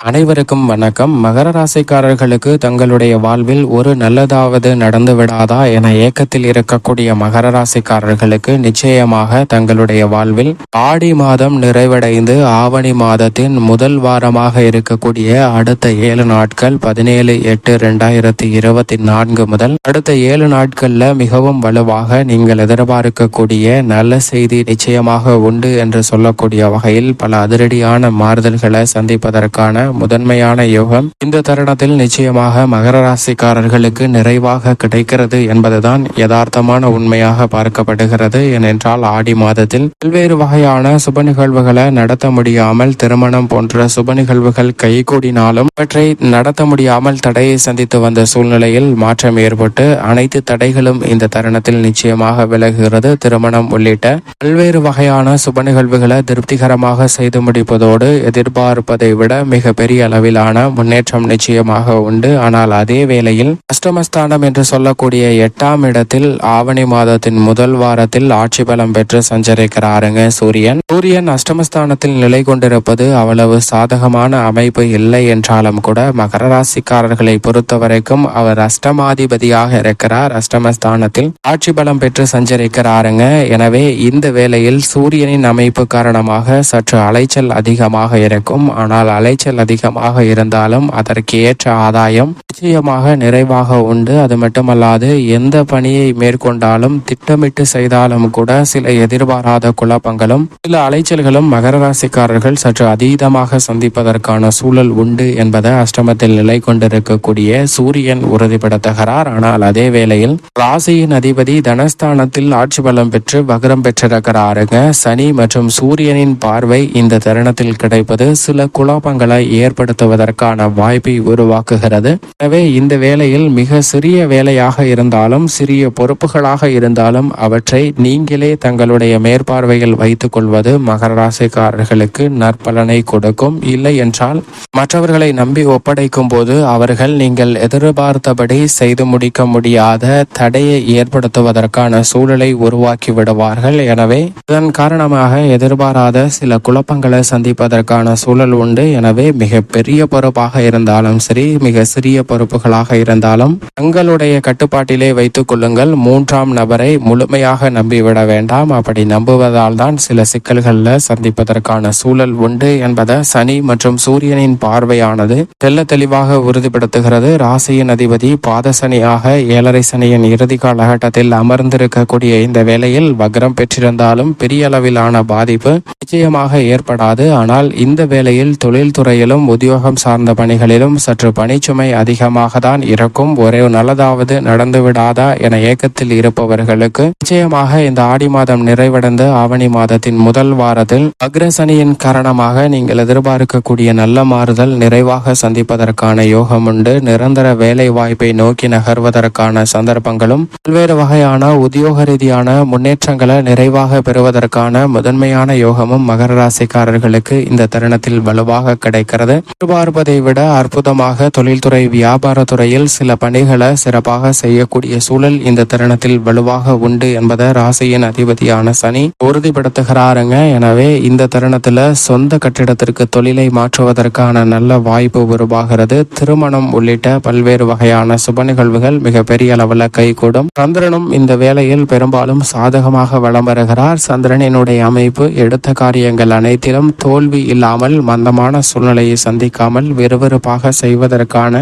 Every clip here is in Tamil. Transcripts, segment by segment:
அனைவருக்கும் வணக்கம். மகர ராசிக்காரர்களுக்கு தங்களுடைய வாழ்வில் ஒரு நல்லதாவது நடந்து விடாதா என ஏக்கத்தில் இருக்கக்கூடிய மகர ராசிக்காரர்களுக்கு நிச்சயமாக தங்களுடைய வாழ்வில் ஆடி மாதம் நிறைவடைந்து ஆவணி மாதத்தின் முதல் வாரமாக இருக்கக்கூடிய அடுத்த ஏழு நாட்கள் பதினேழு எட்டு ரெண்டாயிரத்தி இருபத்தி நான்கு முதல் அடுத்த ஏழு நாட்கள்ல மிகவும் வலுவாக நீங்கள் எதிர்பார்க்கக்கூடிய நல்ல செய்தி நிச்சயமாக உண்டு என்று சொல்லக்கூடிய வகையில் பல அதிரடியான மாறுதல்களை சந்திப்பதற்கான முதன்மையான யோகம். இந்த தருணத்தில் நிச்சயமாக மகர ராசிக்காரர்களுக்கு நிறைவாக கிடைக்கிறது என்பதுதான் யதார்த்தமான உண்மையாக பார்க்கப்படுகிறது. ஏனென்றால் ஆடி மாதத்தில் பல்வேறு வகையான சுப நிகழ்வுகளை நடத்த முடியாமல் திருமணம் போன்ற சுப நிகழ்வுகள் கைகூடினாலும் அவற்றை நடத்த முடியாமல் தடையை சந்தித்து வந்த சூழ்நிலையில் மாற்றம் ஏற்பட்டு அனைத்து தடைகளும் இந்த தருணத்தில் நிச்சயமாக விலகுகிறது. திருமணம் உள்ளிட்ட பல்வேறு வகையான சுப நிகழ்வுகளை திருப்திகரமாக செய்து முடிப்பதோடு எதிர்பார்ப்பதை விட மிக பெரிய அளவிலான முன்னேற்றம் நிச்சயமாக உண்டு. ஆனால் அதே வேளையில் அஷ்டமஸ்தானம் என்று சொல்லக்கூடிய எட்டாம் இடத்தில் ஆவணி மாதத்தின் முதல் வாரத்தில் ஆட்சி பலம் பெற்று சஞ்சரிக்கிறாருங்க சூரியன். சூரியன் அஷ்டமஸ்தானத்தில் நிலை கொண்டிருப்பது அவ்வளவு சாதகமான அமைப்பு இல்லை என்றாலும் கூட மகர ராசிக்காரர்களை பொறுத்த வரைக்கும் அவர் அஷ்டமாதிபதியாக இருக்கிறார். அஷ்டமஸ்தானத்தில் ஆட்சி பலம் பெற்று சஞ்சரிக்கிறாருங்க. எனவே இந்த வேளையில் சூரியனின் அமைப்பு காரணமாக சற்று அலைச்சல் அதிகமாக இருக்கும். ஆனால் அலைச்சல் அதிகமாக இருந்தாலும் அதற்கு ஏற்ற ஆதாயம் நிச்சயமாக நிறைவாக உண்டு. அது மட்டுமல்லாது எந்த பணியை மேற்கொண்டாலும் திட்டமிட்டு செய்தாலும் கூட சில எதிர்பாராத குழப்பங்களும் சில அலைச்சல்களும் மகர ராசிக்காரர்கள் சற்று அதீதமாக சந்திப்பதற்கான சூழல் உண்டு என்பதை அஷ்டமத்தில் நிலை கொண்டிருக்கக்கூடிய சூரியன் உறுதிப்படுத்துகிறார். ஆனால் அதே வேளையில் ராசியின் அதிபதி தனஸ்தானத்தில் ஆட்சி பலம் பெற்று வகரம் பெற்றிருக்கிறாருங்க. சனி மற்றும் சூரியனின் பார்வை இந்த தருணத்தில் கிடைப்பது சில குழப்பங்களை ஏற்படுத்துவதற்கான வாய்ப்பை உருவாக்குகிறது. எனவே இந்த வேலையில் மிக சிறிய வேலையாக இருந்தாலும் சிறிய பொறுப்புகளாக இருந்தாலும் அவற்றை நீங்களே தங்களுடைய மேற்பார்வையில் வைத்துக் கொள்வது மகர ராசிக்காரர்களுக்கு நற்பலனை கொடுக்கும். இல்லை என்றால் மற்றவர்களை நம்பி ஒப்படைக்கும் போது அவர்கள் நீங்கள் எதிர்பார்த்தபடி செய்து முடிக்க முடியாத தடையை ஏற்படுத்துவதற்கான சூழலை உருவாக்கி விடுவார்கள். எனவே இதன் காரணமாக எதிர்பாராத சில குழப்பங்களை சந்திப்பதற்கான சூழல் உண்டு. எனவே மிக பெரிய பொறுப்பாக இருந்தாலும் சரி மிக சிறிய பொறுப்புகளாக இருந்தாலும் தங்களுடைய கட்டுப்பாட்டிலே வைத்துக் கொள்ளுங்கள் மூன்றாம் நபரை முழுமையாக நம்பிவிட வேண்டாம். அப்படி நம்புவதால் தான் சில சிக்கல்களில் சந்திப்பதற்கான சூழல் உண்டு என்பதை சனி மற்றும் சூரியனின் பார்வையானது தெல்ல தெளிவாக உறுதிப்படுத்துகிறது. ராசியின் அதிபதி பாதசனியாக ஏழரை சனியின் இறுதி காலகட்டத்தில் அமர்ந்திருக்கக்கூடிய இந்த வேளையில் வக்ரம் பெற்றிருந்தாலும் பெரிய அளவிலான பாதிப்பு நிச்சயமாக ஏற்படாது. ஆனால் இந்த வேளையில் தொழில்துறையிலும் உத்தியோகம் சார்ந்த பணிகளிலும் சற்று பணிச்சுமை அதிகமாக தான் இருக்கும். ஒரே நல்லதாவது நடந்து விடாதா என ஏக்கத்தில் இருப்பவர்களுக்கு நிச்சயமாக இந்த ஆடி மாதம் நிறைவடைந்து ஆவணி மாதத்தின் முதல் வாரத்தில் அக்ரசனியின் காரணமாக நீங்கள் எதிர்பார்க்கக்கூடிய நல்ல மாறுதல் நிறைவாக சந்திப்பதற்கான யோகம் உண்டு நிரந்தர வேலை வாய்ப்பை நோக்கி நகர்வதற்கான சந்தர்ப்பங்களும் பல்வேறு வகையான உத்தியோக ரீதியான முன்னேற்றங்களை நிறைவாக பெறுவதற்கான முதன்மையான யோகமும் மகர ராசிக்காரர்களுக்கு இந்த தருணத்தில் வலுவாக கிடைக்கிறது. எதிர்பார்ப்பதை விட அற்புதமாக தொழில்துறை வியாபாரத்துறையில் சில பணிகளை சிறப்பாக செய்யக்கூடிய சூழல் இந்த தருணத்தில் வலுவாக உண்டு என்பதை ராசியின் அதிபதியான சனி உறுதிப்படுத்துகிறாருங்க. எனவே இந்த தருணத்துல சொந்த கட்டிடத்திற்கு தொழிலை மாற்றுவதற்கான நல்ல வாய்ப்பு உருவாகிறது. திருமணம் உள்ளிட்ட பல்வேறு வகையான சுப நிகழ்வுகள் மிக பெரிய அளவில் கைகூடும். சந்திரனும் இந்த வேளையில் பெரும்பாலும் சாதகமாக வலம் வருகிறார். சந்திரனினுடைய அமைப்பு எடுத்த காரியங்கள் அனைத்திலும் தோல்வி இல்லாமல் மந்தமான சூழ்நிலையை சந்திக்காமல் விறுவிறுப்பாக செய்வதற்கான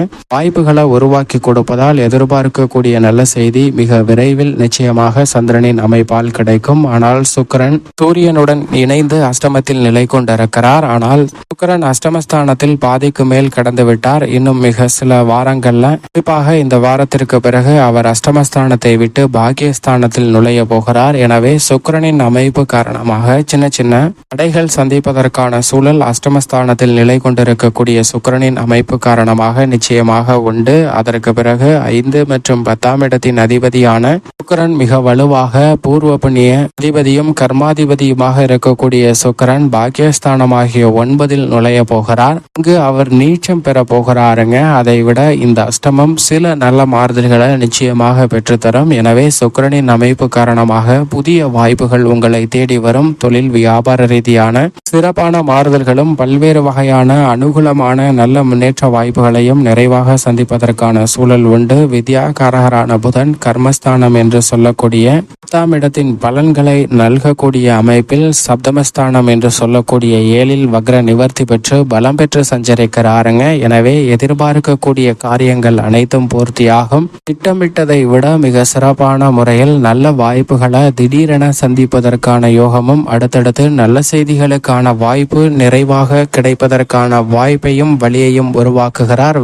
வாய்ப்புகளை உருவாக்கி கொடுப்பதால் எதிர்பார்க்கக்கூடிய நல்ல செய்தி மிக விரைவில் நிச்சயமாக சந்திரனின் அமைப்பால் கிடைக்கும். ஆனால் சுக்கிரன் சூரியனுடன் இணைந்து அஷ்டமத்தில் நிலை கொண்டிருக்கிறார். ஆனால் சுக்கரன் அஷ்டமஸ்தானத்தில் பாதிக்கு மேல் கடந்து விட்டார். இன்னும் மிக சில வாரங்கள்ல குறிப்பாக இந்த வாரத்திற்கு பிறகு அவர் அஷ்டமஸ்தானத்தை விட்டு பாக்கியஸ்தானத்தில் நுழைய போகிறார். எனவே சுக்கிரனின் அமைப்பு காரணமாக சின்ன சின்ன தடைகள் சந்திப்பதற்கான சூழல் அஷ்டமஸ்தானத்தில் நிலை கொண்டிருக்கக்கூடிய சுக்கிரனின் அமைப்பு காரணமாக நிச்சயமாக நிறைவாக உண்டு. அதற்கு பிறகு ஐந்து மற்றும் பத்தாம் இடத்தின் அதிபதியான சுக்கரன் மிக வலுவாக பூர்வ புண்ணிய அதிபதியும் கர்மாதிபதியுமாக இருக்கக்கூடிய சுக்கரன் பாக்கியஸ்தானமாகிய ஒன்பதில் நுழைய போகிறார். இங்கு அவர் நீச்சம் பெற போகிறாருங்க. அதை விட இந்த அஷ்டமம் சில நல்ல மாறுதல்களை நிச்சயமாக பெற்றுத்தரும். எனவே சுக்கரனின் அமைப்பு காரணமாக புதிய வாய்ப்புகள் உங்களை தேடி வரும். தொழில் வியாபார ரீதியான சிறப்பான மாறுதல்களும் பல்வேறு வகையான அனுகூலமான நல்ல முன்னேற்ற வாய்ப்புகளையும் நிறைவாக சந்திப்பதற்கான சூழல் உண்டு. வித்யாகாரகரான புதன் கர்மஸ்தானம் என்று சொல்லக்கூடிய பத்தாம் இடத்தின் பலன்களை நல்கக்கூடிய அமைப்பில் சப்தமஸ்தானம் என்று சொல்லக்கூடிய ஏழில் வக்ர நிவர்த்தி பெற்று பலம் பெற்று சஞ்சரிக்கிறாருங்க. எனவே எதிர்பார்க்கக்கூடிய காரியங்கள் அனைத்தும் பூர்த்தியாகும். திட்டமிட்டதை விட மிக சிறப்பான முறையில் நல்ல வாய்ப்புகளை திடீரென சந்திப்பதற்கான யோகமும் அடுத்தடுத்து நல்ல செய்திகளுக்கான வாய்ப்பு நிறைவாக கிடைப்பதற்கான வாய்ப்பையும் வழியையும் உருவாக்குகிறார்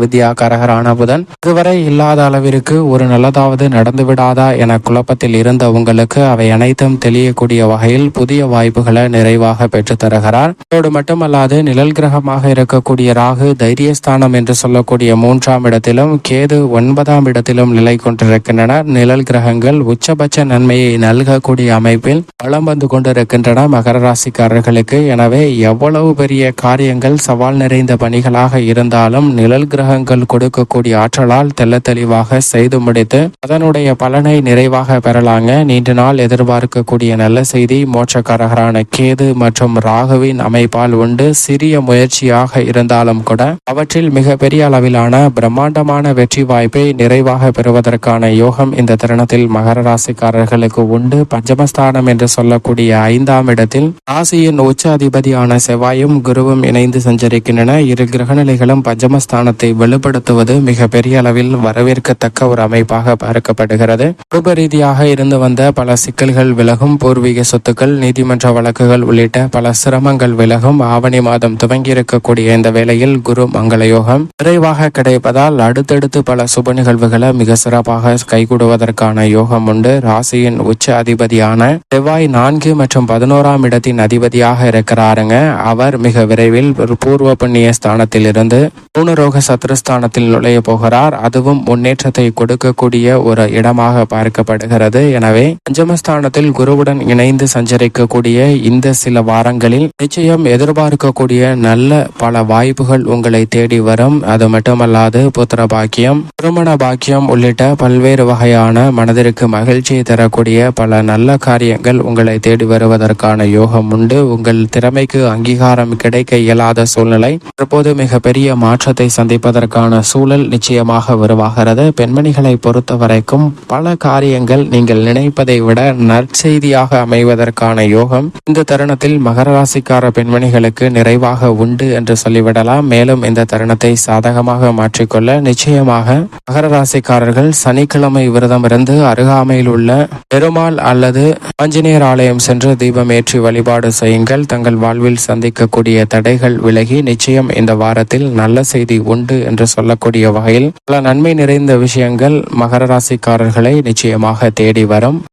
வித்யாகரகரான புதன் இதுவரை இல்லாத அளவிற்கு ஒரு நல்லதாவது நடந்து விடாதா என குழப்பத்தில் இருந்த உங்களுக்கு அவை அனைத்தும் தெளியக்கூடிய வகையில் புதிய வாய்ப்புகளை நிறைவாக பெற்றுத்தருகிறார் அதோடு மட்டுமல்லாது நிழல் கிரகமாக இருக்கக்கூடிய ராகு தைரியஸ்தானம் என்று சொல்லக்கூடிய மூன்றாம் இடத்திலும் கேது ஒன்பதாம் இடத்திலும் நிலை கொண்டிருக்கின்றனர் நிழல் கிரகங்கள் உச்சபட்ச நன்மையை நல்கக்கூடிய அமைப்பில் வளம் வந்து கொண்டிருக்கின்றன மகர ராசிக்காரர்களுக்கு. எனவே எவ்வளவு பெரிய காரியங்கள் சவால் நிறைந்த பணிகளாக இருந்தாலும் நிழல் கிரகங்கள் கொடு கொடுக்கக்கூடிய ஆற்றலால் தெள்ள தெளிவாக செய்து முடித்து அதனுடைய பலனை நிறைவாக பெறலாங்க. நீண்ட நாள் எதிர்பார்க்கக்கூடிய நல்ல செய்தி மோட்சக்காரகரான கேது மற்றும் ராகுவின் அமைப்பால் உண்டு. சிறிய முயற்சியாக இருந்தாலும் கூட அவற்றில் மிக பெரிய அளவிலான பிரம்மாண்டமான வெற்றி வாய்ப்பை நிறைவாக பெறுவதற்கான யோகம் இந்த தருணத்தில் மகர ராசிக்காரர்களுக்கு உண்டு. பஞ்சமஸ்தானம் என்று சொல்லக்கூடிய ஐந்தாம் இடத்தில் ராசியின் உச்ச அதிபதியான செவ்வாயும் குருவும் இணைந்து சஞ்சரிக்கின்றன. இரு கிரகநிலைகளும் பஞ்சமஸ்தானத்தை வழங்குவது மிக பெரிய அளவில் வரவேற்கத்தக்க ஒரு அமைப்பாக பார்க்கப்படுகிறது. குடும்ப ரீதியாக இருந்து வந்த பல சிக்கல்கள் விலகும் பூர்வீக சொத்துக்கள் நீதிமன்ற வழக்குகள் உள்ளிட்ட பல சிரமங்கள் விலகும் ஆவணி மாதம் துவங்கி இருக்கக்கூடிய இந்த வேளையில் குரு மங்கள யோகம் விரைவாக கிடைப்பதால் அடுத்தடுத்து பல சுப நிகழ்வுகளை மிக சிறப்பாக கைகூடுவதற்கான யோகம் உண்டு. ராசியின் உச்ச அதிபதியான செவ்வாய் நான்கு மற்றும் பதினோராம் இடத்தின் அதிபதியாக இருக்கிறாருங்க. அவர் மிக விரைவில் ஒரு பூர்வ புண்ணிய ஸ்தானத்தில் இருந்து பூனரோக சத்ருஸ்தானத்தில் நுழைய போகிறார் அதுவும் முன்னேற்றத்தை கொடுக்கக்கூடிய ஒரு இடமாக பார்க்கப்படுகிறது. எனவே பஞ்சமஸ்தானத்தில் குருவுடன் இணைந்து சஞ்சரிக்கக்கூடிய இந்த சில வாரங்களில் நிச்சயம் எதிர்பார்க்கக்கூடிய நல்ல பல வாய்ப்புகள் உங்களை தேடி வரும். அது மட்டுமல்லாது புத்திர பாக்கியம் திருமண பாக்கியம் உள்ளிட்ட பல்வேறு வகையான மனதிற்கு மகிழ்ச்சியை தரக்கூடிய பல நல்ல காரியங்கள் உங்களை தேடி வருவதற்கான யோகம் உண்டு. உங்கள் திறமைக்கு அங்கீகாரம் கிடைக்க இயலாத சூழ்நிலை தற்போது மிகப்பெரிய மாற்றத்தை சந்திப்பதற்கான சூழல் நிச்சயமாக உருவாகிறது. பெண்மணிகளை பொறுத்த வரைக்கும் பல காரியங்கள் நீங்கள் நினைப்பதை விட நற்செய்தியாக அமைவதற்கான யோகம் இந்த தருணத்தில் மகர ராசிக்கார பெண்மணிகளுக்கு நிறைவாக உண்டு என்று சொல்லிவிடலாம். மேலும் இந்த தருணத்தை சாதகமாக மாற்றிக்கொள்ள நிச்சயமாக மகர ராசிக்காரர்கள் சனிக்கிழமை விரதம் இருந்து அருகாமையில் உள்ள பெருமாள் அல்லது ஆஞ்சநேயர் ஆலயம் சென்று தீபம் ஏற்றி வழிபாடு செய்யுங்கள். தங்கள் வாழ்வில் சந்திக்கக்கூடிய தடைகள் விலகி நிச்சயம் இந்த வாரத்தில் நல்ல செய்தி உண்டு என்று சொல்லக்கூடிய வகையில் பல நன்மை நிறைந்த விஷயங்கள் மகர ராசிக்காரர்களை நிச்சயமாக தேடி வரும்.